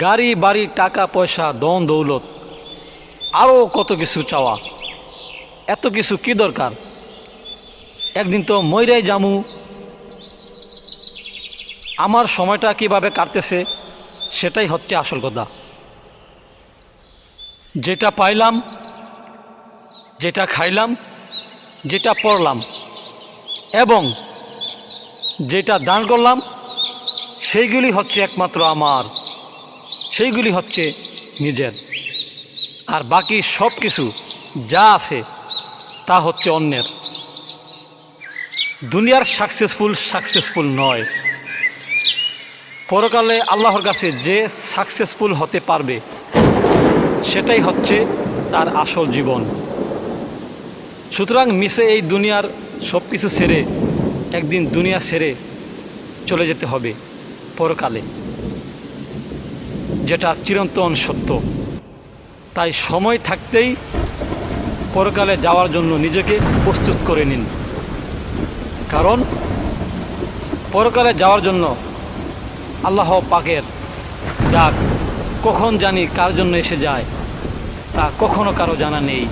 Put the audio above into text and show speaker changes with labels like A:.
A: গাড়ি, বাড়ি, টাকা, পয়সা দন দৌলত আরও কত কিছু চাওয়া। এত কিছু কি দরকার? একদিন তো ময়রাই জামু। আমার সময়টা কীভাবে কাটতেছে, সেটাই হচ্ছে আসল কথা। যেটা পাইলাম, যেটা খাইলাম, যেটা পড়লাম, এবং যেটা দান করলাম, সেইগুলি হচ্ছে একমাত্র আমার। সেইগুলি হচ্ছে নিজের। আর বাকি সব কিছু যা আছে তা হচ্ছে অন্যের। দুনিয়ার সাকসেসফুল সাকসেসফুল নয়। পরকালে আল্লাহর কাছে যে সাকসেসফুল হতে পারবে, সেটাই হচ্ছে তার আসল জীবন। সুতরাং মিশে এই দুনিয়ার সব কিছু ছেড়ে একদিন দুনিয়া ছেড়ে চলে যেতে হবে পরকালে। যেটা চিরন্তন সত্য। তাই সময় থাকতেই পরকালে যাওয়ার জন্য নিজেকে প্রস্তুত করে নিন। কারণ পরকালে যাওয়ার জন্য আল্লাহ পাকের ডাক কখন জানি কার জন্য এসে যায় তা কখনো কারও জানা নেই।